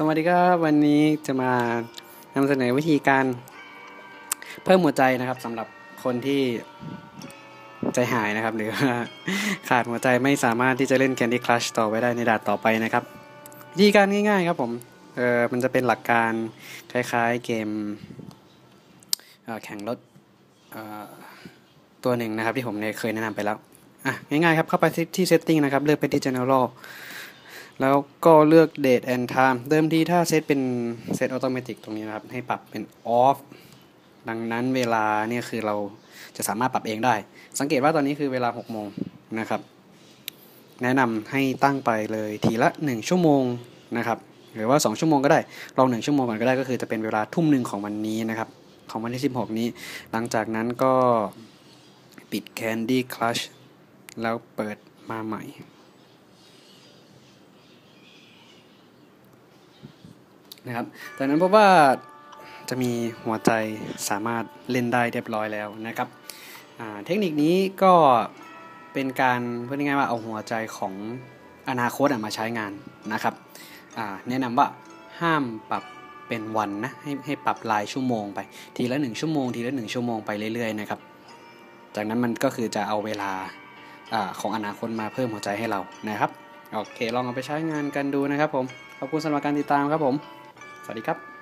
สวัสดีครับวันนี้จะมานำเสนอวิธีการเพิ่มหัวใจนะครับสำหรับคนที่ใจหายนะครับ หรือว่าขาดหัวใจไม่สามารถที่จะเล่น Candy Crush ต่อไปได้ในด่านต่อไปนะครับ วิธีการง่ายๆครับผมเออมันจะเป็นหลักการคล้ายๆเกมแข่งรถตัวหนึ่งนะครับที่ผมเคยแนะนำไปแล้วอะง่ายๆครับเข้าไปที่ setting นะครับ เลือกไปที่ general แล้วก็เลือก date and time เดิมทีถ้าเซตเป็นเซตอัตโนมัติตรงนี้นะครับ ให้ปรับเป็น off ดังนั้นเวลาเนี่ยคือเราจะสามารถปรับเองได้ สังเกตว่าตอนนี้คือเวลา 6 โมงนะครับ แนะนำให้ตั้งไปเลยทีละ 1 ชั่วโมงนะครับ หรือว่า 2 ชั่วโมงก็ได้ ลอง1ชั่วโมงก่อนก็ได้ก็คือจะเป็นเวลาทุ่มหนึ่งของวันนี้นะครับ ของวันที่ 16 นี้ หลังจากนั้นก็ปิด Candy Crush แล้วเปิดมาใหม่ นะครับจากนั้นพบว่าจะมีหัวใจสามารถเล่นได้เรียบร้อยแล้วนะครับเทคนิคนี้ก็เป็นการพูดง่ายๆว่าเอาหัวใจของอนาคตมาใช้งานนะครับแนะนำว่าห้ามปรับเป็นวันนะให้ให้ปรับรายชั่วโมงไปทีละหนึ่งชั่วโมง ทีละหนึ่งชั่วโมงไปเรื่อยๆนะครับจากนั้นมันก็คือจะเอาเวลาอของอนาคตมาเพิ่มหัวใจให้เรานะครับโอเคลองเอาไปใช้งานกันดูนะครับผมขอบคุณสำหรับการติดตามครับผม สวัสดีครับ